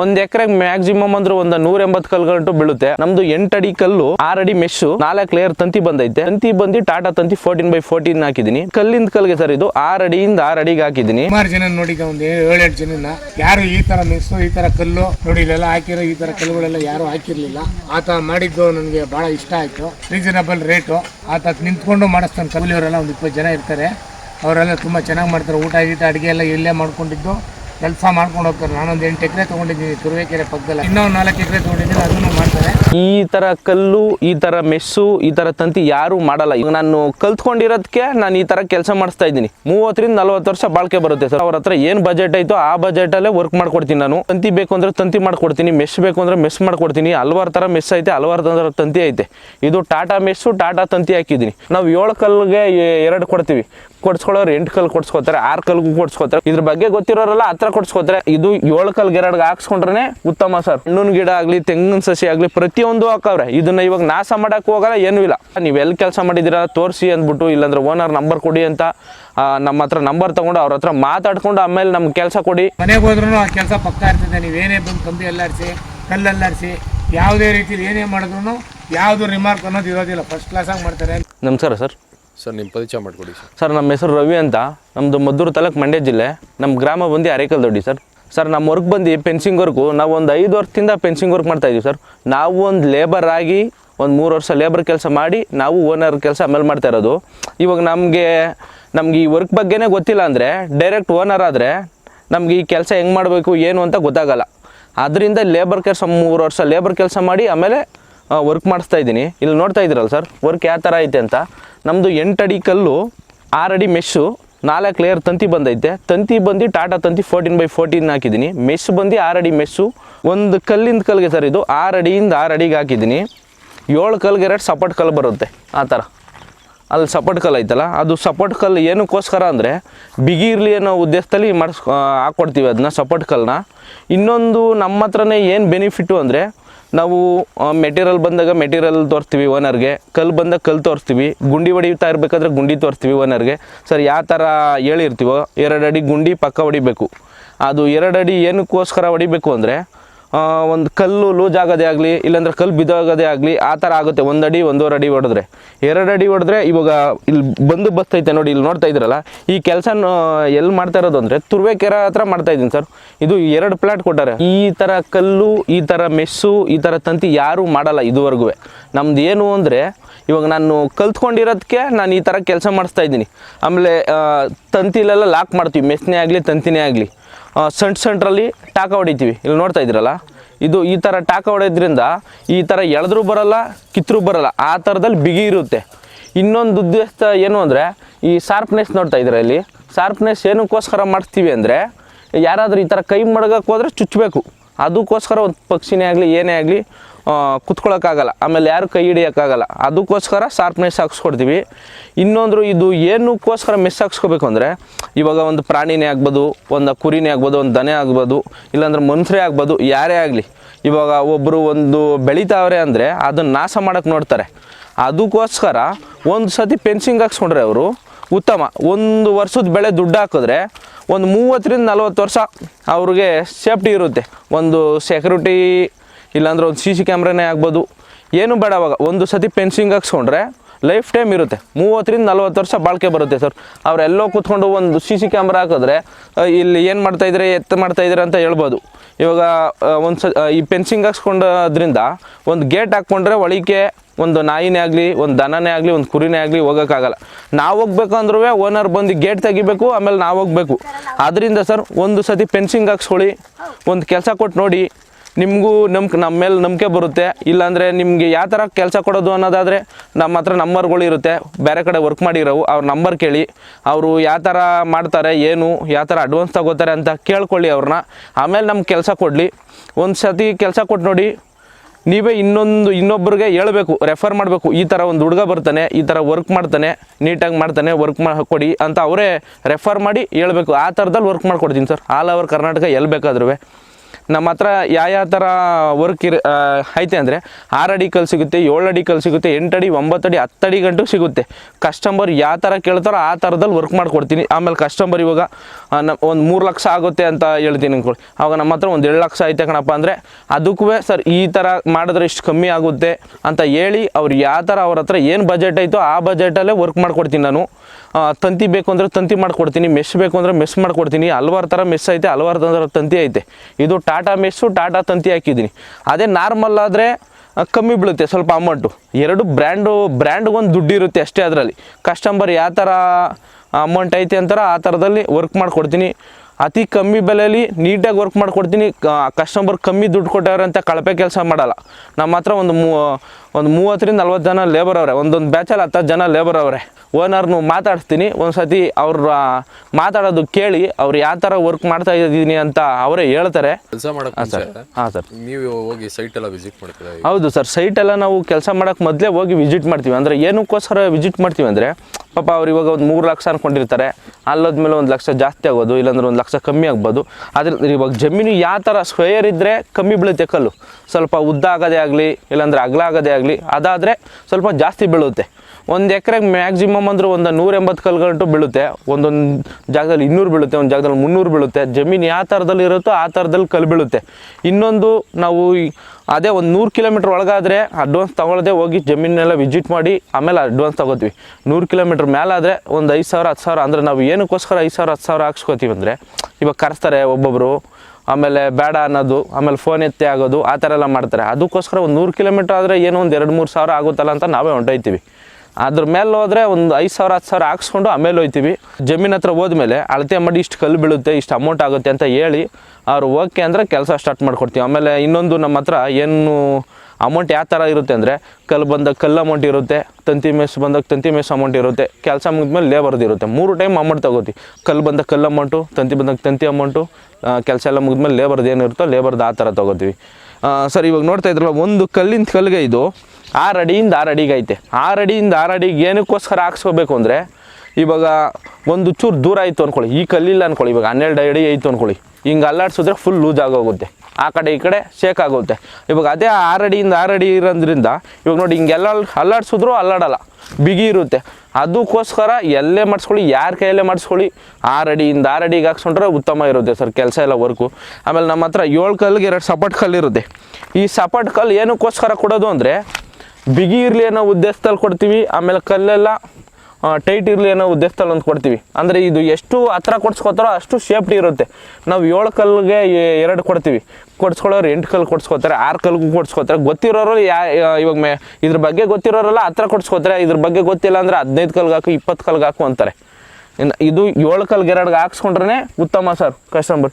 ಒಂದ್ ಎಕರೆಗೆ ಮ್ಯಾಕ್ಸಿಮಮ್ ಅಂದ್ರೆ ಒಂದ್ ನೂರ ಎಂಬತ್ತು ಕಲ್ಗಂಟು ಬೀಳುತ್ತೆ. ನಮ್ದು ಎಂಟಡಿ ಕಲ್ಲು ಆರಡಿ ಮೆಶ್, ನಾಲ್ಕು ಲೇಯರ್ ತಂತಿ ಬಂದೈತೆ. ತಂತಿ ಬಂದು ಟಾಟಾ ತಂತಿ ಫೋರ್ಟೀನ್ ಬೈ ಫೋರ್ಟೀನ್ ಹಾಕಿದೀನಿ. ಕಲ್ಲಿಂದ ಕಲ್ಗೆ ಸರ್ ಇದು ಆರ್ ಅಡಿಯಿಂದ ಆರ್ ಅಡಿಗೆ ಹಾಕಿದೀನಿ. ಸುಮಾರು ಜನ ನೋಡಿ ಒಂದು ಏಳೆಂಟು ಜನ ಯಾರು ಈ ತರ ಮೆಸ್ಸು, ಈ ತರ ಕಲ್ಲು, ನೋಡಿ ಇಲ್ಲೆಲ್ಲ ಹಾಕಿರೋ ಈ ತರ ಕಲ್ಲುಗಳೆಲ್ಲ ಯಾರು ಹಾಕಿರ್ಲಿಲ್ಲ. ಆತ ಮಾಡಿದ್ದು ನನಗೆ ಬಹಳ ಇಷ್ಟ ಆಯ್ತು. ರೀಸನಬಲ್ ರೇಟು ಆತ ನಿಂತ್ಕೊಂಡು ಮಾಡಿಸ್ತಾನೆ ಕಲ್ಲಿಯವರೆಲ್ಲ ಒಂದು ಇಪ್ಪತ್ತು ಜನ ಇರ್ತಾರೆ. ಅವರೆಲ್ಲ ತುಂಬಾ ಚೆನ್ನಾಗಿ ಮಾಡ್ತಾರೆ. ಊಟ ಗೀಟ ಅಡುಗೆ ಎಲ್ಲ ಇಲ್ಲೇ ಮಾಡ್ಕೊಂಡಿದ್ದು. ಕೆಲಸ ಮಾಡ್ಕೊಂಡು ಹೋಗ್ತಾರೆ. ನಾನೊಂದು ಎಂಟು ಎಕರೆ ತಗೊಂಡಿದ್ದೀನಿ, ತುರುವೇಕೆರೆ ಪಕ್ಕದಲ್ಲಿ. ಇನ್ನೊಂದು ನಾಲ್ಕು ಎಕರೆ ತಗೊಂಡಿದ್ದೀನಿ, ಅದನ್ನು ಮಾಡ್ತಾರೆ. ಈ ತರ ಕಲ್ಲು, ಈ ತರ ಮೆಸ್ಸು, ಈ ತರ ತಂತಿ ಯಾರು ಮಾಡಲ್ಲ. ಈಗ ನಾನು ಕಲ್ತ್ಕೊಂಡಿರೋದಕ್ಕೆ ನಾನು ಈ ತರ ಕೆಲಸ ಮಾಡಿಸ್ತಾ ಇದ್ದೀನಿ. ಮೂವತ್ತರಿಂದ ನಲ್ವತ್ತು ವರ್ಷ ಬಾಳ್ಕೆ ಬರುತ್ತೆ ಸರ್. ಅವ್ರ ಹತ್ರ ಏನು ಬಜೆಟ್ ಐತೋ ಆ ಬಜೆಟಲ್ಲೇ ವರ್ಕ್ ಮಾಡ್ಕೊಡ್ತೀನಿ ನಾನು. ತಂತಿ ಬೇಕು ಅಂದರೆ ತಂತಿ ಮಾಡ್ಕೊಡ್ತೀನಿ, ಮೆಸ್ ಬೇಕು ಅಂದ್ರೆ ಮೆಸ್ ಮಾಡ್ಕೊಡ್ತೀನಿ. ಹಲವಾರು ತರ ಮೆಸ್ ಐತೆ, ಹಲವಾರು ತರ ತಂತಿ ಐತೆ. ಇದು ಟಾಟಾ ಮೆಸ್ಸು, ಟಾಟಾ ತಂತಿ ಹಾಕಿದ್ದೀನಿ. ನಾವು ಏಳು ಕಲ್ಲಿಗೆ ಎರಡು ಕೊಡ್ತೀವಿ. ಕೊಡ್ಸ್ಕೊಳ್ಳೋರು ಎಂಟು ಕಲ್ ಕೊಡ್ಸ್ಕೊತಾರೆ ಆರು ಕಲ್ಗೂ ಕೊಡ್ಸ್ಕೊತಾರೆ. ಇದ್ರ ಬಗ್ಗೆ ಗೊತ್ತಿರೋರಲ್ಲ ಹತ್ರ ಕೊಡ್ಸ್ಕೊತಾರೆ. ಇದು ಏಳು ಕಲ್ ಎರಡು ಹಾಕ್ಸ್ಕೊಂಡ್ರೆ ಉತ್ತಮ ಸರ್. ಹಣ್ಣಿನ ಗಿಡ ಆಗಲಿ ತೆಂಗಿನ ಸಸಿ ಆಗಲಿ ಪ್ರತಿಯೊಂದು ಹಾಕವ್ರೆ. ಇದನ್ನ ಇವಾಗ ನಾಶ ಮಾಡಕ್ ಹೋಗಲ್ಲ ಏನೂ ಇಲ್ಲ. ನೀವು ಎಲ್ಲಿ ಕೆಲಸ ಮಾಡಿದಿರ ತೋರಿಸಿ ಅಂದ್ಬಿಟ್ಟು ಇಲ್ಲಾಂದ್ರೆ ಓನರ್ ನಂಬರ್ ಕೊಡಿ ಅಂತ ನಮ್ಮ ಹತ್ರ ನಂಬರ್ ತಗೊಂಡು ಅವ್ರ ಹತ್ರ ಮಾತಾಡ್ಕೊಂಡು ಆಮೇಲೆ ನಮ್ಗೆ ಕೆಲಸ ಕೊಡಿ. ಮನೆಗೆ ಹೋದ್ರೂ ಆ ಕೆಲಸ ಪಕ್ಕ ಇರ್ತದೆ. ನೀವೇನೇ ಬಂದು ಕಂಬಿ ಎಲ್ಲಾರಿಸಿ ಕಲ್ಲಲ್ಲಾಡಿಸಿ ಯಾವುದೇ ರೀತಿಲಿ ಏನೇ ಮಾಡಿದ್ರು ಯಾವುದು ರಿಮಾರ್ಕ್ ಅನ್ನೋದು ಇರೋದಿಲ್ಲ. ಫಸ್ಟ್ ಕ್ಲಾಸಾಗಿ ಮಾಡ್ತಾರೆ. ನಮಸ್ಕಾರ ಸರ್. ಸರ್ ನಿಮ್ಮ ಪರಿಚಯ ಮಾಡಿಕೊಡಿ ಸರ್. ನಮ್ಮ ಹೆಸರು ರವಿ ಅಂತ. ನಮ್ಮದು ಮದ್ದೂರು ತಾಲೂಕು ಮಂಡ್ಯ ಜಿಲ್ಲೆ. ನಮ್ಮ ಗ್ರಾಮ ಬಂದು ಅರೇಕಲ್ ದೊಡ್ಡಿ ಸರ್. ಸರ್ ನಮ್ಮ ವರ್ಕ್ ಬಂದು ಪೆನ್ಸಿಂಗ್ ವರ್ಕು ನಾವು ಒಂದು ಐದು ವರ್ಷದಿಂದ ಪೆನ್ಸಿಂಗ್ ವರ್ಕ್ ಮಾಡ್ತಾ ಇದ್ದೀವಿ ಸರ್. ನಾವು ಒಂದು ಲೇಬರ್ ಆಗಿ ಒಂದು ಮೂರು ವರ್ಷ ಲೇಬರ್ ಕೆಲಸ ಮಾಡಿ ನಾವು ಓನರ್ ಕೆಲಸ ಆಮೇಲೆ ಮಾಡ್ತಾ ಇರೋದು. ಇವಾಗ ನಮಗೆ, ನಮ್ಗೆ ಈ ವರ್ಕ್ ಬಗ್ಗೆನೇ ಗೊತ್ತಿಲ್ಲ ಅಂದರೆ ಡೈರೆಕ್ಟ್ ಓನರ್ ಆದರೆ ನಮ್ಗೆ ಈ ಕೆಲಸ ಹೆಂಗೆ ಮಾಡಬೇಕು, ಏನು ಅಂತ ಗೊತ್ತಾಗಲ್ಲ. ಅದರಿಂದ ಲೇಬರ್ ಕೆಲಸ ಮೂರು ವರ್ಷ ಲೇಬರ್ ಕೆಲಸ ಮಾಡಿ ಆಮೇಲೆ ವರ್ಕ್ ಮಾಡಿಸ್ತಾ ಇದ್ದೀನಿ. ಇಲ್ಲಿ ನೋಡ್ತಾ ಇದ್ದೀರಲ್ಲ ಸರ್ ವರ್ಕ್ ಯಾವ ಥರ ಐತೆ ಅಂತ. ನಮ್ಮದು ಎಂಟಡಿ ಕಲ್ಲು ಆರಡಿ ಮೆಶ್ಶು ನಾಲ್ಕು ಲೇಯರ್ ತಂತಿ ಬಂದೈತೆ. ತಂತಿ ಬಂದು ಟಾಟಾ ತಂತಿ ಫೋರ್ಟೀನ್ ಬೈ ಫೋರ್ಟೀನ್ ಹಾಕಿದ್ದೀನಿ. ಮೆಶ್ ಬಂದು ಆರಡಿ ಮೆಸ್ಸು ಒಂದು ಕಲ್ಲಿಂದ ಕಲ್ಗೆ ಸರ್ ಇದು. ಆರು ಅಡಿಯಿಂದ ಆರು ಅಡಿಗೆ ಹಾಕಿದ್ದೀನಿ. ಏಳು ಕಲ್ಲಿಗೆ ಎರಡು ಸಪೋರ್ಟ್ ಕಲ್ಲು ಬರುತ್ತೆ. ಆ ಥರ ಅಲ್ಲಿ ಸಪೋರ್ಟ್ ಕಲ್ಲು ಐತಲ್ಲ, ಅದು ಸಪೋರ್ಟ್ ಕಲ್ಲು ಏನಕ್ಕೋಸ್ಕರ ಅಂದರೆ ಬಿಗಿ ಇರಲಿ ಅನ್ನೋ ಉದ್ದೇಶದಲ್ಲಿ ಮಾಡಿಸ್ ಹಾಕ್ಕೊಡ್ತೀವಿ ಅದನ್ನ ಸಪೋರ್ಟ್ ಕಲ್ಲನ್ನ. ಇನ್ನೊಂದು ನಮ್ಮ ಹತ್ರನೇ ಏನು ಬೆನಿಫಿಟ್ಟು ಅಂದರೆ ನಾವು ಮೆಟೀರಿಯಲ್ ಬಂದಾಗ ಮೆಟೀರಿಯಲ್ ತೋರಿಸ್ತೀವಿ ಓನರ್ಗೆ ಕಲ್ಲು ಬಂದಾಗ ಕಲ್ಲು ತೋರಿಸ್ತೀವಿ. ಗುಂಡಿ ಹೊಡಿತಾ ಇರಬೇಕಾದ್ರೆ ಗುಂಡಿ ತೋರಿಸ್ತೀವಿ ಓನರ್ಗೆ ಸರ್, ಯಾವ ಥರ ಹೇಳಿರ್ತೀವೋ, ಎರಡು ಅಡಿ ಗುಂಡಿ ಪಕ್ಕ ಹೊಡಿಬೇಕು ಅದು ಎರಡು ಅಡಿ ಏನಕ್ಕೋಸ್ಕರ ಹೊಡಿಬೇಕು ಅಂದರೆ ಒಂದು ಕಲ್ಲು ಲೂಸ್ ಆಗೋದೇ ಆಗಲಿ, ಇಲ್ಲಾಂದ್ರೆ ಕಲ್ಲು ಬಿದ್ದೋಗೋದೇ ಆಗಲಿ, ಆ ಥರ ಆಗುತ್ತೆ. ಒಂದು ಅಡಿ, ಒಂದೂವರೆ ಅಡಿ ಹೊಡೆದ್ರೆ. ಎರಡು ಅಡಿ ಹೊಡೆದ್ರೆ ಇವಾಗ ಇಲ್ಲಿ ಬಂದು ಬಸ್ತೈತೆ ನೋಡಿ, ಇಲ್ಲಿ ನೋಡ್ತಾ ಇದ್ರಲ್ಲ ಈ ಕೆಲಸ ಎಲ್ಲಿ ಮಾಡ್ತಾ ಇರೋದು ಅಂದರೆ ತುರ್ವೇಕೆರ ಹತ್ರ ಮಾಡ್ತಾ ಇದ್ದೀನಿ ಸರ್. ಇದು ಎರಡು ಪ್ಲಾಟ್ ಕೊಟ್ಟಾರೆ. ಈ ಥರ ಕಲ್ಲು, ಈ ಥರ ಮೆಸ್ಸು, ಈ ಥರ ತಂತಿ ಯಾರೂ ಮಾಡಲ್ಲ ಇದುವರೆಗೂ ನಮ್ದು ಏನು ಅಂದರೆ, ಇವಾಗ ನಾನು ಕಲ್ತ್ಕೊಂಡಿರೋದಕ್ಕೆ ನಾನು ಈ ಥರ ಕೆಲಸ ಮಾಡಿಸ್ತಾ ಇದ್ದೀನಿ. ಆಮೇಲೆ ತಂತಿಲೆಲ್ಲ ಲಾಕ್ ಮಾಡ್ತೀವಿ. ಮೆಸ್ನೇ ಆಗಲಿ, ತಂತಿನೇ ಆಗಲಿ. ಸೆಂಟ್ ಸೆಂಟ್ರಲ್ಲಿ ಟಾಕ ಹೊಡಿತೀವಿ. ಇಲ್ಲಿ ನೋಡ್ತಾ ಇದ್ದೀರಲ್ಲ? ಇದು ಈ ಥರ ಟಾಕ ಹೊಡೆಯೋದ್ರಿಂದ ಈ ಥರ ಎಳೆದ್ರೂ ಬರಲ್ಲ ಕಿತ್ತರೂ ಬರಲ್ಲ. ಆ ಥರದಲ್ಲಿ ಬಿಗಿ ಇರುತ್ತೆ. ಇನ್ನೊಂದು ಉದ್ದೇಶ ಏನು ಅಂದರೆ, ಈ ಶಾರ್ಪ್ನೆಸ್ ನೋಡ್ತಾ ಇದ್ದೀರಾ ಇಲ್ಲಿ? ಶಾರ್ಪ್ನೆಸ್ ಏನಕ್ಕೋಸ್ಕರ ಮಾಡ್ತೀವಿ ಅಂದರೆ, ಯಾರಾದರೂ ಈ ಥರ ಕೈ ಮಡಗಕ್ಕೆ ಹೋದರೆ ಚುಚ್ಚಬೇಕು ಅದಕ್ಕೋಸ್ಕರ ಒಂದು ಪಕ್ಷಿನೇ ಆಗಲಿ, ಏನೇ ಆಗಲಿ ಕುತ್ಕೊಳ್ಳೋಕ್ಕಾಗಲ್ಲ ಆಮೇಲೆ ಯಾರು ಕೈ ಹಿಡಿಯೋಕ್ಕಾಗಲ್ಲ. ಅದಕ್ಕೋಸ್ಕರ ಶಾರ್ಪ್ನೆಸ್ ಹಾಕ್ಸ್ಕೊಡ್ತೀವಿ. ಇನ್ನೊಂದು ಇದು ಏನಕ್ಕೋಸ್ಕರ ಮಿಸ್ ಹಾಕ್ಸ್ಕೋಬೇಕು ಅಂದರೆ, ಇವಾಗ ಒಂದು ಪ್ರಾಣಿನೇ ಆಗ್ಬೋದು, ಒಂದು ಕುರಿನೇ ಆಗ್ಬೋದು, ಒಂದು ದನೆ ಆಗ್ಬೋದು, ಇಲ್ಲಾಂದ್ರೆ ಮನುಷ್ಯರೇ ಆಗ್ಬೋದು, ಯಾರೇ ಆಗಲಿ. ಇವಾಗ ಒಬ್ಬರು ಒಂದು ಬೆಳೀತಾವ್ರೆ ಅಂದರೆ ಅದನ್ನು ನಾಶ ಮಾಡೋಕ್ಕೆ ನೋಡ್ತಾರೆ. ಅದಕ್ಕೋಸ್ಕರ ಒಂದು ಸತಿ ಪೆನ್ಸಿಂಗ್ ಹಾಕ್ಸ್ಕೊಂಡ್ರೆ ಅವರು ಉತ್ತಮ. ಒಂದು ವರ್ಷದ ಬೆಳೆ ದುಡ್ಡು ಹಾಕಿದ್ರೆ ಒಂದು ಮೂವತ್ತರಿಂದ ನಲ್ವತ್ತು ವರ್ಷ ಅವ್ರಿಗೆ ಸೇಫ್ಟಿ ಇರುತ್ತೆ. ಒಂದು ಸೆಕ್ಯೂರಿಟಿ ಇಲ್ಲಾಂದ್ರೆ ಒಂದು ಸಿ ಸಿ ಕ್ಯಾಮ್ರಾನೇ ಆಗ್ಬೋದು. ಏನು ಬೇಡ ಅವಾಗ, ಒಂದು ಸತಿ ಪೆನ್ಸಿಂಗ್ ಹಾಕ್ಸ್ಕೊಂಡ್ರೆ ಲೈಫ್ ಟೈಮ್ ಇರುತ್ತೆ. ಮೂವತ್ತರಿಂದ ನಲ್ವತ್ತು ವರ್ಷ ಬಾಳಿಕೆ ಬರುತ್ತೆ ಸರ್ ಅವರೆಲ್ಲೋ ಕೂತ್ಕೊಂಡು ಒಂದು ಸಿ ಸಿ ಕ್ಯಾಮ್ರಾ ಹಾಕಿದ್ರೆ ಇಲ್ಲಿ ಏನು ಮಾಡ್ತಾಯಿದ್ರೆ ಎತ್ತ ಮಾಡ್ತಾಯಿದ್ರೆ ಅಂತ ಹೇಳ್ಬೋದು. ಇವಾಗ ಒಂದು ಸ ಈ ಪೆನ್ಸಿಂಗ್ ಹಾಕ್ಸ್ಕೊಂಡೋದ್ರಿಂದ ಒಂದು ಗೇಟ್ ಹಾಕ್ಕೊಂಡ್ರೆ ಒಳಿಕೆ, ಒಂದು ನಾಯಿನೇ ಆಗಲಿ, ಒಂದು ದನನೇ ಆಗಲಿ, ಒಂದು ಕುರಿನೇ ಆಗಲಿ ಹೋಗೋಕ್ಕಾಗಲ್ಲ. ನಾವು ಹೋಗ್ಬೇಕು ಅಂದ್ರೂ ಓನರ್ ಬಂದು ಗೇಟ್ ತೆಗಿಬೇಕು, ಆಮೇಲೆ ನಾವು ಹೋಗ್ಬೇಕು. ಅದರಿಂದ ಸರ್ ಒಂದು ಸತಿ ಪೆನ್ಸಿಂಗ್ ಹಾಕ್ಸ್ಕೊಳ್ಳಿ. ಒಂದು ಕೆಲಸ ಕೊಟ್ಟು ನೋಡಿ. ನಿಮಗೂ ನಮ್ಗೆ ನಮ್ಮ ಮೇಲೆ ನಂಬಿಕೆ ಬರುತ್ತೆ. ಇಲ್ಲಾಂದರೆ ನಿಮಗೆ ಯಾವ ಥರ ಕೆಲಸ ಕೊಡೋದು ಅನ್ನೋದಾದರೆ ನಮ್ಮ ಹತ್ರ ನಂಬರ್ಗಳು ಇರುತ್ತೆ. ಬೇರೆ ಕಡೆ ವರ್ಕ್ ಮಾಡಿರೋವು ಅವ್ರ ನಂಬರ್ ಕೇಳಿ, ಅವರು ಯಾವ ಥರ ಮಾಡ್ತಾರೆ, ಏನು, ಯಾವ ಥರ ಅಡ್ವಾನ್ಸ್ ತಗೋತಾರೆ ಅಂತ ಕೇಳ್ಕೊಳ್ಳಿ ಅವ್ರನ್ನ ಆಮೇಲೆ ನಮ್ಗೆ ಕೆಲಸ ಕೊಡಲಿ. ಒಂದು ಸತಿ ಕೆಲಸ ಕೊಟ್ಟು ನೋಡಿ, ನೀವೇ ಇನ್ನೊಂದು ಇನ್ನೊಬ್ಬರಿಗೆ ಹೇಳಬೇಕು ರೆಫರ್ ಮಾಡಬೇಕು, ಈ ಥರ ಒಂದು ಹುಡುಗ ಬರ್ತಾನೆ, ಈ ಥರ ವರ್ಕ್ ಮಾಡ್ತಾನೆ ನೀಟಾಗಿ ಮಾಡ್ತಾನೆ ವರ್ಕ್ ಮಾಡಿ ಕೊಡಿ ಅಂತ ಅವರೇ ರೆಫರ್ ಮಾಡಿ ಹೇಳಬೇಕು. ಆ ಥರದಲ್ಲಿ ವರ್ಕ್ ಮಾಡ್ಕೊಡ್ತೀನಿ ಸರ್. ಆಲ್ ಓವರ್ ಕರ್ನಾಟಕ ಎಲ್ಲಿ ಬೇಕಾದ್ರೂ ನಮ್ಮ ಹತ್ರ ಯಾವ ಯಾವ ಥರ ವರ್ಕ್ ಇರ ಐತೆ ಅಂದರೆ ಆರು ಅಡಿ ಕಲ್ಲು ಸಿಗುತ್ತೆ, ಏಳು ಅಡಿ ಕಲ್ಲು ಸಿಗುತ್ತೆ, ಎಂಟು ಅಡಿ, ಒಂಬತ್ತು ಅಡಿ, ಹತ್ತು ಅಡಿ ಗಂಟು ಸಿಗುತ್ತೆ. ಕಸ್ಟಮರ್ ಯಾವ ಥರ ಕೇಳ್ತಾರೋ ಆ ಥರದಲ್ಲಿ ವರ್ಕ್ ಮಾಡಿಕೊಡ್ತೀನಿ. ಆಮೇಲೆ ಕಸ್ಟಮರ್ ಇವಾಗ ಒಂದು ಮೂರು ಲಕ್ಷ ಆಗುತ್ತೆ ಅಂತ ಹೇಳ್ತೀನಿ ಅಂದ್ಕೊಳ್ಳಿ ಅವಾಗ ನಮ್ಮ ಹತ್ರ ಒಂದು ಎರಡು ಲಕ್ಷ ಐತೆ ಕಣಪ್ಪ ಅಂದರೆ ಅದಕ್ಕೂ ಸರ್ ಈ ಥರ ಮಾಡಿದ್ರೆ ಇಷ್ಟು ಕಮ್ಮಿ ಆಗುತ್ತೆ ಅಂತ ಹೇಳಿ ಅವ್ರು ಯಾವ ಥರ ಅವ್ರ ಹತ್ರ ಏನು ಬಜೆಟ್ ಐತೋ ಆ ಬಜೆಟಲ್ಲೇ ವರ್ಕ್ ಮಾಡಿಕೊಡ್ತೀನಿ ನಾನು. ತಂತಿ ಬೇಕು ಅಂದರೆ ತಂತಿ ಮಾಡಿಕೊಡ್ತೀನಿ ಮೆಶ್ ಬೇಕು ಅಂದರೆ ಮೆಸ್ ಮಾಡ್ಕೊಡ್ತೀನಿ ಹಲ್ವಾರು ಥರ ಮೆಸ್ ಐತೆ ಹಲ್ವಾರು ಥರ ತಂತಿ ಐತೆ. ಇದು ಟಾಟಾ ಮೆಸ್ಸು, ಟಾಟಾ ತಂತಿ ಹಾಕಿದ್ದೀನಿ. ಅದೇ ನಾರ್ಮಲ್ ಆದರೆ ಕಮ್ಮಿ ಬೀಳುತ್ತೆ ಸ್ವಲ್ಪ ಅಮೌಂಟು ಎರಡು ಬ್ರ್ಯಾಂಡು ಬ್ರ್ಯಾಂಡ್ಗೊಂದು ದುಡ್ಡು ಇರುತ್ತೆ ಅಷ್ಟೇ ಅದರಲ್ಲಿ. ಕಸ್ಟಮರ್ ಯಾವ ಥರ ಅಮೌಂಟ್ ಐತೆ ಅಂತಾರ ಆ ಥರದಲ್ಲಿ ವರ್ಕ್ ಮಾಡ್ಕೊಡ್ತೀನಿ. ಅತಿ ಕಮ್ಮಿ ಬೆಲೆಯಲ್ಲಿ ನೀಟಾಗಿ ವರ್ಕ್ ಮಾಡಿಕೊಡ್ತೀನಿ. ಕಸ್ಟಮರ್ ಕಮ್ಮಿ ದುಡ್ಡು ಕೊಟ್ಟವ್ರೆ ಅಂತ ಕಳಪೆ ಕೆಲಸ ಮಾಡಲ್ಲ. ನಮ್ಮ ಹತ್ರ ಒಂದು ಮೂ ಒಂದು ಮೂವತ್ತರಿಂದ ನಲ್ವತ್ತು ಜನ ಲೇಬರ್ ಅವರೇ. ಒಂದೊಂದು ಬ್ಯಾಚಲ್ಲಿ ಹತ್ತು ಜನ ಲೇಬರ್ ಅವರೇ. ಓನರ್ನು ಮಾತಾಡಿಸ್ತೀನಿ. ಒಂದು ಸತಿ ಅವ್ರ ಮಾತಾಡೋದು ಕೇಳಿ ಅವ್ರು ಯಾವ ಥರ ವರ್ಕ್ ಮಾಡ್ತಾ ಇದ್ದೀನಿ ಅಂತ ಅವರೇ ಹೇಳ್ತಾರೆ. ಕೆಲಸ ಹಾಂ ಸರ್. ನೀವು ಹೋಗಿ ಸೈಟ್ ಎಲ್ಲ ವಿಸಿಟ್ ಮಾಡ್ತೀರಾ ಹೌದು ಸರ್. ಸೈಟ್ ಎಲ್ಲ ನಾವು ಕೆಲಸ ಮಾಡೋಕ್ಕೆ ಮೊದಲೇ ಹೋಗಿ ವಿಸಿಟ್ ಮಾಡ್ತೀವಿ. ಅಂದರೆ ಏನಕ್ಕೋಸ್ಕರ ವಿಸಿಟ್ ಮಾಡ್ತೀವಿ ಅಂದರೆ ಪಾಪ ಅವ್ರು ಇವಾಗ ಒಂದು ಮೂರು ಲಕ್ಷ ಅನ್ಕೊಂಡಿರ್ತಾರೆ. ಅಲ್ಲೋದ್ಮೇಲೆ ಒಂದು ಲಕ್ಷ ಜಾಸ್ತಿ ಆಗೋದು, ಇಲ್ಲಾಂದ್ರೆ ಒಂದು ಲಕ್ಷ ಕಮ್ಮಿ ಆಗ್ಬೋದು. ಅದ್ರ ಇವಾಗ ಜಮೀನು ಯಾವ ಥರ ಸ್ಕ್ವೇರ್ ಇದ್ದರೆ ಕಮ್ಮಿ ಬೀಳುತ್ತೆ ಕಲ್ಲು. ಸ್ವಲ್ಪ ಉದ್ದ ಆಗೋದೇ ಆಗಲಿ, ಇಲ್ಲಾಂದ್ರೆ ಅಗಲ ಆಗೋದೇ ಆಗಲಿ, ಅದಾದರೆ ಸ್ವಲ್ಪ ಜಾಸ್ತಿ ಬೀಳುತ್ತೆ. ಒಂದು ಎಕರೆಗೆ ಮ್ಯಾಕ್ಸಿಮಮ್ ಅಂದ್ರೆ ಒಂದು ನೂರ ಎಂಬತ್ತು ಕಲ್ಗಂಟು ಬೀಳುತ್ತೆ. ಒಂದೊಂದು ಜಾಗದಲ್ಲಿ ಇನ್ನೂರು ಬೀಳುತ್ತೆ, ಒಂದು ಜಾಗದಲ್ಲಿ ಮುನ್ನೂರು ಬೀಳುತ್ತೆ. ಜಮೀನು ಯಾವ ಥರದಲ್ಲಿ ಇರುತ್ತೋ ಆ ಥರದಲ್ಲಿ ಕಲ್ಲು ಬೀಳುತ್ತೆ. ಇನ್ನೊಂದು ನಾವು ಅದೇ ಒಂದು ನೂರು ಕಿಲೋಮೀಟ್ರ್ ಒಳಗಾದರೆ ಅಡ್ವಾನ್ಸ್ ತೊಗೊಳ್ಳದೆ ಹೋಗಿ ಜಮೀನೆಲ್ಲ ವಿಸಿಟ್ ಮಾಡಿ ಆಮೇಲೆ ಅಡ್ವಾನ್ಸ್ ತೊಗೋತೀವಿ. ನೂರು ಕಿಲೋಮೀಟ್ರ್ ಮೇಲಾದರೆ ಒಂದು ಐದು ಸಾವಿರ, ಹತ್ತು ಸಾವಿರ, ಅಂದರೆ ನಾವು ಏನಕ್ಕೋಸ್ಕರ ಐದು ಸಾವಿರ, ಹತ್ತು ಸಾವಿರ ಹಾಕ್ಸ್ಕೊತೀವಿ ಅಂದರೆ ಇವಾಗ ಕರೆಸ್ತಾರೆ ಒಬ್ಬೊಬ್ಬರು ಆಮೇಲೆ ಬೇಡ ಅನ್ನೋದು, ಆಮೇಲೆ ಫೋನ್ ಎತ್ತೆ ಆಗೋದು, ಆ ಥರ ಎಲ್ಲ ಮಾಡ್ತಾರೆ. ಅದಕ್ಕೋಸ್ಕರ ಒಂದು ನೂರು ಕಿಲೋಮೀಟ್ರ್ ಆದರೆ ಏನೋ ಒಂದು ಎರಡು ಮೂರು ಸಾವಿರ ಆಗುತ್ತಲ್ಲ ಅಂತ ನಾವೇ ಹೊಂಟೋಯ್ತೀವಿ. ಅದ್ರ ಮೇಲೆ ಹೋದ್ರೆ ಒಂದು ಐದು ಸಾವಿರ, ಹತ್ತು ಸಾವಿರ ಹಾಕ್ಸ್ಕೊಂಡು ಆಮೇಲೆ ಹೋಯ್ತೀವಿ. ಜಮೀನ್ ಹತ್ರ ಹೋದ್ಮೇಲೆ ಅಳತೆ ಮಾಡಿ ಇಷ್ಟು ಕಲ್ಲು ಬೀಳುತ್ತೆ, ಇಷ್ಟು ಅಮೌಂಟ್ ಆಗುತ್ತೆ ಅಂತ ಹೇಳಿ ಅವ್ರು ಓಕೆ ಅಂದರೆ ಕೆಲಸ ಸ್ಟಾರ್ಟ್ ಮಾಡ್ಕೊಡ್ತೀವಿ. ಆಮೇಲೆ ಇನ್ನೊಂದು ನಮ್ಮ ಹತ್ರ ಏನು ಅಮೌಂಟ್ ಯಾವ ಥರ ಇರುತ್ತೆ ಅಂದರೆ ಕಲ್ಲು ಬಂದಾಗ ಕಲ್ಲು ಅಮೌಂಟ್ ಇರುತ್ತೆ, ತಂತಿ ಮೇಸ್ ಬಂದಾಗ ತಂತಿ ಮೇಸ್ ಅಮೌಂಟ್ ಇರುತ್ತೆ, ಕೆಲಸ ಮುಗಿದ್ಮೇಲೆ ಲೇಬರ್ದು ಇರುತ್ತೆ. ಮೂರು ಟೈಮ್ ಅಮೌಂಟ್ ತಗೋತಿ ಕಲ್ಲು ಬಂದಾಗ ಕಲ್ಲು ಅಮೌಂಟು ತಂತಿ ಬಂದಾಗ ತಂತಿ ಅಮೌಂಟು ಕೆಲಸ ಎಲ್ಲ ಮುಗಿದ್ಮೇಲೆ ಲೇಬರ್ದು ಏನಿರುತ್ತೋ ಲೇಬರ್ದು ಆ ಥರ ತೊಗೋತೀವಿ. ಸರ್ ಇವಾಗ ನೋಡ್ತಾ ಇದ್ರಲ್ಲ, ಒಂದು ಕಲ್ಲಿನ ಕಲ್ಲಿಗೆ ಇದು ಆರು ಅಡಿಯಿಂದ ಆರು ಅಡಿಗೆ ಐತೆ. ಆರು ಅಡಿಯಿಂದ ಆರು ಅಡಿಗೆ ಏನಕ್ಕೋಸ್ಕರ ಹಾಕ್ಸ್ಕೋಬೇಕು ಅಂದರೆ ಇವಾಗ ಒಂದು ಚೂರು ದೂರ ಆಯಿತು ಅಂದ್ಕೊಳ್ಳಿ ಈ ಕಲ್ಲಿಲ್ಲ ಅಂದ್ಕೊಳ್ಳಿ ಇವಾಗ ಹನ್ನೆರಡು ಅಡಿ ಐತು ಅಂದ್ಕೊಳ್ಳಿ ಹಿಂಗೆ ಅಲ್ಲಾಡ್ಸಿದ್ರೆ ಫುಲ್ ಲೂಸ್ ಆಗೋಗುತ್ತೆ ಆ ಕಡೆ ಈ ಕಡೆ ಶೇಕ್ ಆಗುತ್ತೆ ಇವಾಗ ಅದೇ ಆರು ಅಡಿಯಿಂದ ಆರು ಅಡಿ ಇರೋದ್ರಿಂದ ಇವಾಗ ನೋಡಿ ಹಿಂಗೆಲ್ಲ ಅಲ್ಲಾಡ್ಸಿದ್ರು ಅಲ್ಲಾಡಲ್ಲ. ಬಿಗಿ ಇರುತ್ತೆ. ಅದಕ್ಕೋಸ್ಕರ ಎಲ್ಲೇ ಮಾಡಿಸ್ಕೊಳ್ಳಿ, ಯಾರ ಕೈಯಲ್ಲೇ ಮಾಡಿಸ್ಕೊಳ್ಳಿ ಆರು ಅಡಿಯಿಂದ ಆರು ಅಡಿಗೆ ಹಾಕ್ಸ್ಕೊಂಡ್ರೆ ಉತ್ತಮ ಇರುತ್ತೆ ಸರ್ ಕೆಲಸ ಎಲ್ಲ ವರ್ಕು. ಆಮೇಲೆ ನಮ್ಮ ಹತ್ರ ಏಳು ಕಲ್ಲಿಗೆ ಎರಡು ಸಪೋರ್ಟ್ ಕಲ್ಲು ಇರುತ್ತೆ ಈ ಸಪೋರ್ಟ್ ಕಲ್ಲು ಏನಕ್ಕೋಸ್ಕರ ಕೊಡೋದು ಅಂದರೆ ಬಿಗಿ ಇರಲಿ ಅನ್ನೋ ಉದ್ದೇಶದಲ್ಲಿ ಕೊಡ್ತೀವಿ, ಆಮೇಲೆ ಕಲ್ಲೆಲ್ಲ ಟೈಟ್ ಇರಲಿ ಅನ್ನೋ ಉದ್ದೇಶದಲ್ಲಿ ಒಂದು ಕೊಡ್ತೀವಿ. ಅಂದರೆ ಇದು ಎಷ್ಟು ಹತ್ರ ಕೊಡ್ಸ್ಕೊತಾರೋ ಅಷ್ಟು ಸೇಫ್ಟಿ ಇರುತ್ತೆ. ನಾವು ಏಳು ಕಲ್ಲಿಗೆ ಎರಡು ಕೊಡ್ತೀವಿ. ಕೊಡ್ಸ್ಕೊಳ್ಳೋರು ಎಂಟು ಕಲ್ಲು ಕೊಡ್ಸ್ಕೊತಾರೆ, ಆರು ಕಲ್ಗೂ ಕೊಡ್ಸ್ಕೊತಾರೆ. ಗೊತ್ತಿರೋರು ಯಾ ಇವಾಗ ಮೇ, ಇದ್ರ ಬಗ್ಗೆ ಗೊತ್ತಿರೋರೆಲ್ಲ ಹತ್ರ ಕೊಡ್ಸ್ಕೊತಾರೆ. ಇದ್ರ ಬಗ್ಗೆ ಗೊತ್ತಿಲ್ಲ ಅಂದರೆ ಹದಿನೈದು ಕಲ್ಗೆ ಹಾಕು, ಇಪ್ಪತ್ತು ಕಲ್ಗೆ ಹಾಕು ಅಂತಾರೆ. ಇದು ಏಳು ಕಲ್ಗೆ ಎರಡ್ಗೆ ಹಾಕ್ಸ್ಕೊಂಡ್ರೆ ಉತ್ತಮ ಸರ್, ಕಸ್ಟಮರ್.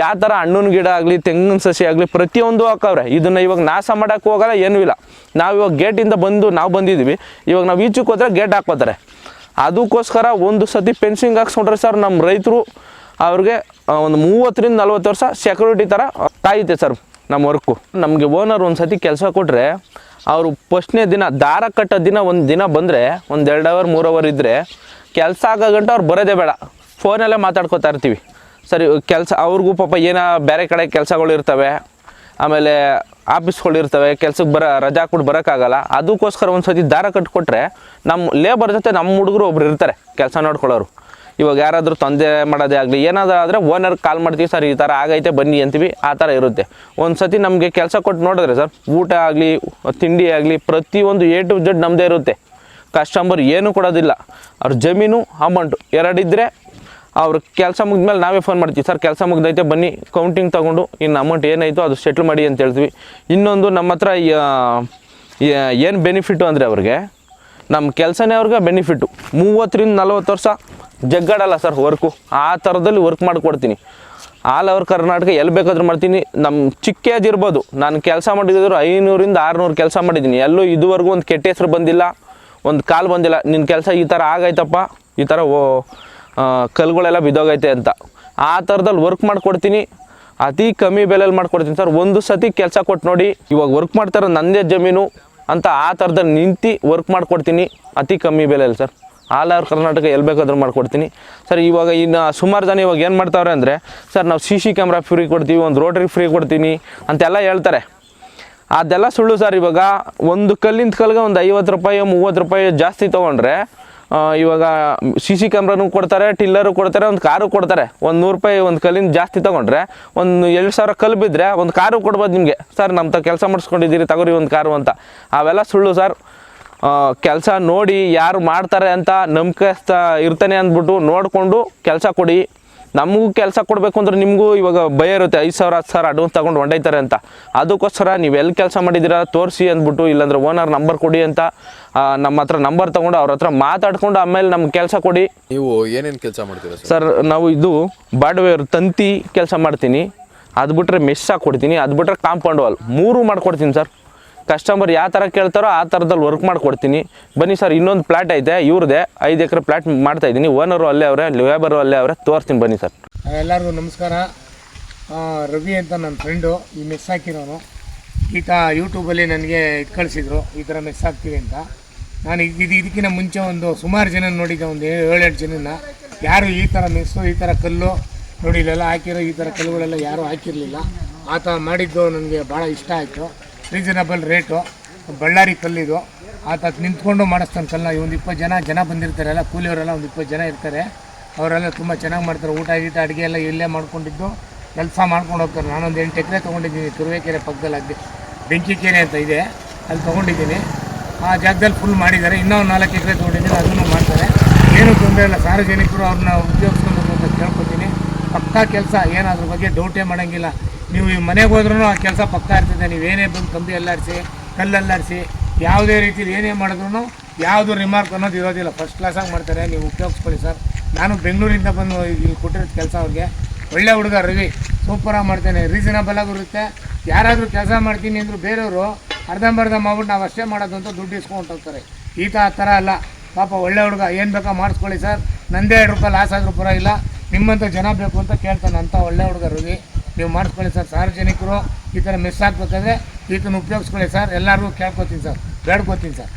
ಯಾವ ಥರ ಹಣ್ಣಿನ ಗಿಡ ಆಗಲಿ, ತೆಂಗಿನ ಸಸಿ ಆಗಲಿ, ಪ್ರತಿಯೊಂದು ಹಾಕವ್ರೆ. ಇದನ್ನು ಇವಾಗ ನಾಶ ಮಾಡೋಕ್ಕೆ ಹೋಗಲ್ಲ, ಏನೂ ಇಲ್ಲ. ನಾವು ಇವಾಗ ಗೇಟಿಂದ ಬಂದು ನಾವು ಬಂದಿದ್ದೀವಿ. ಇವಾಗ ನಾವು ಈಚಕ್ಕೆ ಹೋದ್ರೆ ಗೇಟ್ ಹಾಕೋತಾರೆ ಅದಕ್ಕೋಸ್ಕರ ಒಂದು ಸತಿ ಪೆನ್ಸಿಂಗ್ ಹಾಕ್ಸ್ಕೊಂಡ್ರೆ ಸರ್ ನಮ್ಮ ರೈತರು ಅವ್ರಿಗೆ ಒಂದು ಮೂವತ್ತರಿಂದ ನಲ್ವತ್ತು ವರ್ಷ ಸೆಕ್ಯೂರಿಟಿ ಥರ ಕಾಯುತ್ತೆ ಸರ್ ನಮ್ಮ ವರ್ಕು ನಮಗೆ ಓನರ್ ಒಂದು ಸತಿ ಕೆಲಸ ಕೊಟ್ಟರೆ ಅವರು ಫಸ್ಟ್ನೇ ದಿನ, ದಾರ ಕಟ್ಟೋ ದಿನ ಒಂದು ದಿನ ಬಂದರೆ, ಒಂದು ಎರಡು ಅವರ್ ಮೂರು ಅವರ್ ಇದ್ದರೆ ಕೆಲಸ ಆಗೋ ಗಂಟೆ ಅವ್ರು ಬರೋದೇ ಬೇಡ. ಫೋನಲ್ಲೇ ಮಾತಾಡ್ಕೋತಾ ಇರ್ತೀವಿ. ಸರಿ, ಕೆಲಸ, ಅವ್ರಿಗೂ ಪಾಪ ಏನೋ ಬೇರೆ ಕಡೆ ಕೆಲಸಗಳು ಇರ್ತವೆ, ಆಮೇಲೆ ಆಫೀಸ್ಗಳಿರ್ತವೆ ಕೆಲ್ಸಕ್ಕೆ ಬರ, ರಜಾ ಕೊಟ್ಟು ಬರೋಕ್ಕಾಗಲ್ಲ, ಅದಕ್ಕೋಸ್ಕರ ಒಂದು ಸತಿ ದಾರ ಕಟ್ಕೊಟ್ರೆ ನಮ್ಮ ಲೇಬರ್ ಜೊತೆ ನಮ್ಮ ಹುಡುಗರು ಒಬ್ರು ಇರ್ತಾರೆ, ಕೆಲಸ ನೋಡ್ಕೊಳ್ಳೋರು. ಇವಾಗ ಯಾರಾದರೂ ತೊಂದರೆ ಮಾಡೋದೇ ಆಗಲಿ, ಏನಾದರೂ ಆದರೆ ಓನರ್ ಕಾಲ್ ಮಾಡ್ತೀವಿ, ಸರ್, ಈ ಥರ ಆಗೈತೆ, ಬನ್ನಿ, ಅಂತೀವಿ, ಆ ಥರ ಇರುತ್ತೆ. ಒಂದು ಸತಿ ನಮಗೆ ಕೆಲಸ ಕೊಟ್ಟು ನೋಡಿದ್ರೆ ಸರ್, ಊಟ ಆಗಲಿ, ತಿಂಡಿ ಆಗಲಿ, ಪ್ರತಿಯೊಂದು ಎ ಟು ಜಡ್ ನಮ್ಮದೇ ಇರುತ್ತೆ. ಕಸ್ಟಮರ್ ಏನೂ ಕೊಡೋದಿಲ್ಲ. ಅವ್ರ ಜಮೀನು ಅಮೌಂಟು ಎರಡಿದ್ದರೆ ಅವ್ರ ಕೆಲಸ ಮುಗಿದ್ಮೇಲೆ ನಾವೇ ಫೋನ್ ಮಾಡ್ತೀವಿ. ಸರ್, ಕೆಲಸ ಮುಗ್ದೈತೆ, ಬನ್ನಿ ಕೌಂಟಿಂಗ್ ತೊಗೊಂಡು, ಇನ್ನು ಅಮೌಂಟ್ ಏನಾಯಿತು ಅದು ಸೆಟ್ಲ್ ಮಾಡಿ ಅಂತ ಹೇಳ್ತೀವಿ. ಇನ್ನೊಂದು ನಮ್ಮ ಹತ್ರ ಏನು ಬೆನಿಫಿಟ್ಟು ಅಂದರೆ ಅವ್ರಿಗೆ ನಮ್ಮ ಕೆಲಸನೇ ಅವ್ರಿಗೆ ಬೆನಿಫಿಟ್ಟು ಮೂವತ್ತರಿಂದ ನಲ್ವತ್ತು ವರ್ಷ ಜಗ್ಗಾಡಲ್ಲ ಸರ್ ವರ್ಕು ಆ ಥರದಲ್ಲಿ ವರ್ಕ್ ಮಾಡಿಕೊಡ್ತೀನಿ. ಆಲ್ ಓವರ್ ಕರ್ನಾಟಕ ಎಲ್ಲಿ ಬೇಕಾದ್ರೂ ಮಾಡ್ತೀನಿ. ನಮ್ಮ ಚಿಕ್ಕ ಇರ್ಬೋದು. ನಾನು ಕೆಲಸ ಮಾಡಿದ್ರು ಐನೂರಿಂದ ಆರುನೂರು ಕೆಲಸ ಮಾಡಿದ್ದೀನಿ ಎಲ್ಲೂ ಇದುವರೆಗೂ ಒಂದು ಕೆಟ್ಟ ಹೆಸರು ಬಂದಿಲ್ಲ. ಒಂದು ಕಾಲು ಬಂದಿಲ್ಲ. ನಿನ್ನ ಕೆಲಸ ಈ ಥರ ಆಗೈತಪ್ಪ. ಈ ಥರ ಓ ಆ, ಕಲ್ಗಳೆಲ್ಲ ಬಿದ್ದೋಗೈತೆ ಅಂತ. ಆ ಥರದಲ್ಲಿ ವರ್ಕ್ ಮಾಡಿಕೊಡ್ತೀನಿ. ಅತಿ ಕಮ್ಮಿ ಬೆಲೆಯಲ್ಲಿ ಮಾಡ್ಕೊಡ್ತೀನಿ ಸರ್. ಒಂದು ಸತಿ ಕೆಲಸ ಕೊಟ್ಟು ನೋಡಿ ಇವಾಗ ವರ್ಕ್ ಮಾಡ್ತಾರೆ ನಂದೇ ಜಮೀನು ಅಂತ ಆ ಥರದಲ್ಲಿ ನಿಂತು ವರ್ಕ್ ಮಾಡಿಕೊಡ್ತೀನಿ. ಅತಿ ಕಮ್ಮಿ ಬೆಲೆಯಲ್ಲಿ ಸರ್. ಆಲ್ ಓವರ್ ಕರ್ನಾಟಕ ಎಲ್ಲಿ ಬೇಕಾದ್ರೂ ಮಾಡ್ಕೊಡ್ತೀನಿ. ಸರ್ ಇವಾಗ ಇನ್ನು ಸುಮಾರು ಜನ ಇವಾಗ ಏನು ಮಾಡ್ತಾವ್ರೆ ಅಂದರೆ ಸರ್ ನಾವು ಸಿ ಸಿ ಕ್ಯಾಮ್ರಾ ಫ್ರೀ ಕೊಡ್ತೀವಿ ಒಂದು ರೋಟ್ರಿ ಫ್ರೀ ಕೊಡ್ತೀನಿ ಅಂತೆಲ್ಲ ಹೇಳ್ತಾರೆ. ಅದೆಲ್ಲ ಸುಳ್ಳು ಸರ್. ಇವಾಗ ಒಂದು ಕಲ್ಲಿಂದ ಕಲ್ಗೆ ಒಂದು ಐವತ್ತು ರೂಪಾಯಿ ಮೂವತ್ತು ರೂಪಾಯಿ ಜಾಸ್ತಿ ತೊಗೊಂಡ್ರೆ ಇವಾಗ ಸಿ ಸಿ ಕ್ಯಾಮ್ರಾನು ಕೊಡ್ತಾರೆ ಟಿಲ್ಲರು ಕೊಡ್ತಾರೆ, ಒಂದು ಕಾರು ಕೊಡ್ತಾರೆ. ಒಂದು ನೂರು ರೂಪಾಯಿ ಒಂದು ಕಲ್ಲಿನ ಜಾಸ್ತಿ ತೊಗೊಂಡ್ರೆ, ಒಂದು ಎರಡು ಸಾವಿರ ಕಲ್ಲು ಬಿದ್ದರೆ ಒಂದು ಕಾರು ಕೊಡ್ಬೋದು ನಿಮಗೆ. ಸರ್ ನಮ್ಮ ತ ಕೆಲಸ ಮಾಡಿಸ್ಕೊಂಡಿದ್ದೀರಿ, ತಗೋರಿ ಒಂದು ಕಾರು ಅಂತ. ಅವೆಲ್ಲ ಸುಳ್ಳು, ಸರ್. ಕೆಲಸ ನೋಡಿ ಯಾರು ಮಾಡ್ತಾರೆ ಅಂತ ನಂಬಿಕೆ ಇರ್ತಾನೆ ಅಂದ್ಬಿಟ್ಟು ನೋಡಿಕೊಂಡು ಕೆಲಸ ಕೊಡಿ. ನಮಗೂ ಕೆಲಸ ಕೊಡಬೇಕು ಅಂದ್ರೆ ನಿಮಗೂ ಇವಾಗ ಭಯ ಇರುತ್ತೆ. ಐದು ಸಾವಿರ ಹತ್ತು ಸಾವಿರ ಅಡ್ವಾನ್ಸ್ ತಗೊಂಡು ಹೊಂಡೈತಾರೆ ಅಂತ. ಅದಕ್ಕೋಸ್ಕರ ನೀವು ಎಲ್ಲಿ ಕೆಲಸ ಮಾಡಿದ್ದೀರಾ ತೋರಿಸಿ ಅಂದ್ಬಿಟ್ಟು ಇಲ್ಲಾಂದ್ರೆ ಓನರ್ ನಂಬರ್ ಕೊಡಿ ಅಂತ ನಮ್ಮ ಹತ್ರ ನಂಬರ್ ತೊಗೊಂಡು ಅವ್ರ ಹತ್ರ ಮಾತಾಡ್ಕೊಂಡು ಆಮೇಲೆ ನಮ್ಗೆ ಕೆಲಸ ಕೊಡಿ. ನೀವು ಏನೇನು ಕೆಲಸ ಮಾಡ್ತೀರಾ ಸರ್? ಸರ್ ನಾವು ಇದು ಬಾಡ್ವೇರ್ ತಂತಿ ಕೆಲಸ ಮಾಡ್ತೀನಿ. ಅದು ಬಿಟ್ರೆ ಮೆಸ್ ಕೊಡ್ತೀನಿ. ಅದು ಬಿಟ್ರೆ ಕಾಂಪೌಂಡ್ ವಾಲ್ ಮೂರು ಮಾಡ್ಕೊಡ್ತೀನಿ ಸರ್. ಕಸ್ಟಮರ್ ಯಾವ ಥರ ಕೇಳ್ತಾರೋ ಆ ಥರದಲ್ಲಿ ವರ್ಕ್ ಮಾಡಿಕೊಡ್ತೀನಿ. ಬನ್ನಿ ಸರ್ ಇನ್ನೊಂದು ಪ್ಲಾಟ್ ಐತೆ, ಇವ್ರದೇ, ಐದು ಎಕರೆ ಪ್ಲಾಟ್ ಮಾಡ್ತಾ ಇದ್ದೀನಿ. ಓನರು ಅಲ್ಲೇ ಅವರೇ ಲೇಬರು ಅಲ್ಲೇ ಅವರೇ, ತೋರಿಸ್ತೀನಿ ಬನ್ನಿ ಸರ್ ಎಲ್ಲರಿಗೂ ನಮಸ್ಕಾರ. ರವಿ ಅಂತ ನನ್ನ ಫ್ರೆಂಡು ಈ ಮಿಸ್ ಹಾಕಿರೋನು. ಈತ ಯೂಟ್ಯೂಬಲ್ಲಿ ನನಗೆ ಇದು ಕಳಿಸಿದ್ರು, ಈ ಥರ ಮಿಸ್ ಹಾಕ್ತೀವಿ ಅಂತ. ನಾನು ಇದು ಇದು ಇದಕ್ಕಿಂತ ಮುಂಚೆ ಒಂದು ಸುಮಾರು ಜನ ನೋಡಿದ್ದೆ, ಒಂದು ಏಳು ಏಳೆಂಟು ಜನನ. ಯಾರು ಈ ಥರ ಮೆಸ್ಸು ಈ ಥರ ಕಲ್ಲು, ನೋಡಿ ಇಲ್ಲೆಲ್ಲ ಹಾಕಿರೋ, ಈ ಥರ ಕಲ್ಲುಗಳೆಲ್ಲ ಯಾರೂ ಹಾಕಿರಲಿಲ್ಲ. ಆತ ಮಾಡಿದ್ದು ನನಗೆ ಭಾಳ ಇಷ್ಟ ಆಯಿತು. ರೀಸನಬಲ್ ರೇಟು ಬಳ್ಳಾರಿ ಕಲ್ಲಿದು ಆತ ನಿಂತ್ಕೊಂಡು ಮಾಡಿಸ್ತಾನೆ ಕಲ್ಲನ್ನ ಒಂದು ಇಪ್ಪತ್ತು ಜನ ಜನ ಬಂದಿರ್ತಾರೆ ಎಲ್ಲ, ಕೂಲಿಯವರೆಲ್ಲ ಒಂದು ಇಪ್ಪತ್ತು ಜನ ಇರ್ತಾರೆ. ಅವರೆಲ್ಲ ತುಂಬ ಚೆನ್ನಾಗಿ ಮಾಡ್ತಾರೆ. ಊಟ ಗೀಟ, ಅಡುಗೆ ಎಲ್ಲ ಇಲ್ಲೇ ಮಾಡ್ಕೊಂಡಿದ್ದು, ಕೆಲಸ ಮಾಡ್ಕೊಂಡು ಹೋಗ್ತಾರೆ. ನಾನೊಂದು ಎಂಟು ಎಕರೆ ತೊಗೊಂಡಿದ್ದೀನಿ, ತುರುವೇಕೆರೆ ಪಕ್ಕದಲ್ಲಿ ಅದೇ ಬೆಂಕಿ ಕೆರೆ ಅಂತ ಇದೆ. ಅಲ್ಲಿ ತೊಗೊಂಡಿದ್ದೀನಿ. ಆ ಜಾಗದಲ್ಲಿ ಫುಲ್ ಮಾಡಿದ್ದಾರೆ. ಇನ್ನೂ ಒಂದು ನಾಲ್ಕು ಎಕರೆ ತೊಗೊಂಡಿದ್ದೀನಿ. ಅದನ್ನು ಮಾಡ್ತಾರೆ. ಏನೂ ತೊಂದರೆ ಇಲ್ಲ. ಸಾರ್ವಜನಿಕರು ಅವ್ರನ್ನ ಉಪಯೋಗಿಸ್ಕೊಬೇಕು ಅಂತ ಕೇಳ್ಕೊತೀನಿ. ಪಕ್ಕಾ ಕೆಲಸ. ಏನಾದ್ರ ಬಗ್ಗೆ ಡೌಟೇ ಮಾಡೋಂಗಿಲ್ಲ. ನೀವು ಈ ಮನೆಗೆ ಹೋದ್ರೂ ಆ ಕೆಲಸ ಪಕ್ಕಾ ಇರ್ತದೆ. ನೀವೇನೇ ಬಂದು ಕಂಬಿ ಅಲ್ಲಾಡಿಸಿ, ಕಲ್ಲಲ್ಲಾಡಿಸಿ, ಯಾವುದೇ ರೀತಿಲಿ ಏನೇ ಮಾಡಿದ್ರು ಯಾವುದು ರಿಮಾರ್ಕ್ ಅನ್ನೋದು ಇರೋದಿಲ್ಲ. ಫಸ್ಟ್ ಕ್ಲಾಸಾಗಿ ಮಾಡ್ತಾರೆ. ನೀವು ಉಪಯೋಗಿಸ್ಕೊಳ್ಳಿ ಸರ್. ನಾನು ಬೆಂಗಳೂರಿಂದ ಬಂದು ಇಲ್ಲಿ ಕೊಟ್ಟಿರೋದು ಕೆಲಸ ಅವ್ರಿಗೆ. ಒಳ್ಳೆ ಹುಡುಗ ರವಿ. ಸೂಪರಾಗಿ ಮಾಡ್ತೇನೆ. ರೀಸನಬಲ್ ಆಗಿರುತ್ತೆ ಯಾರಾದರೂ ಕೆಲಸ ಮಾಡ್ತೀನಿ ಅಂದರು ಬೇರೆಯವರು ಅರ್ಧಂಬರ್ಧ ಮಾಡ್ಬಿಟ್ಟು ನಾವು ಅಷ್ಟೇ ಮಾಡೋದು ದುಡ್ಡು ಇಸ್ಕೊಂಡು ಹೋಗ್ತಾರೆ. ಈತ ಆ ಥರ ಅಲ್ಲ. ಪಾಪ ಒಳ್ಳೆ ಹುಡುಗ. ಏನು ಬೇಕೋ ಮಾಡಿಸ್ಕೊಳ್ಳಿ ಸರ್. ನಂದೇ ಎರಡು ರೂಪಾಯಿ ಲಾಸ್ ಆದರೂ ಪರವಾಗಿಲ್ಲ. ನಿಮ್ಮಂಥ ಜನ ಬೇಕು ಅಂತ ಕೇಳ್ತಾನೆ ಅಂತ ಒಳ್ಳೆ ಹುಡುಗ ರವಿ. ನೀವು ಮಾಡಿಸ್ಕೊಳ್ಳಿ ಸರ್. ಸಾರ್ವಜನಿಕರು ಈ ಥರ ಮಿಸ್ ಆಗ್ಬೇಕಾದ್ರೆ ಈತನ ಉಪಯೋಗಿಸ್ಕೊಳ್ಳಿ ಸರ್. ಎಲ್ಲರಿಗೂ ಕೇಳ್ಕೊತೀನಿ ಸರ್. ಬೇಡ್ಕೊತೀನಿ ಸರ್.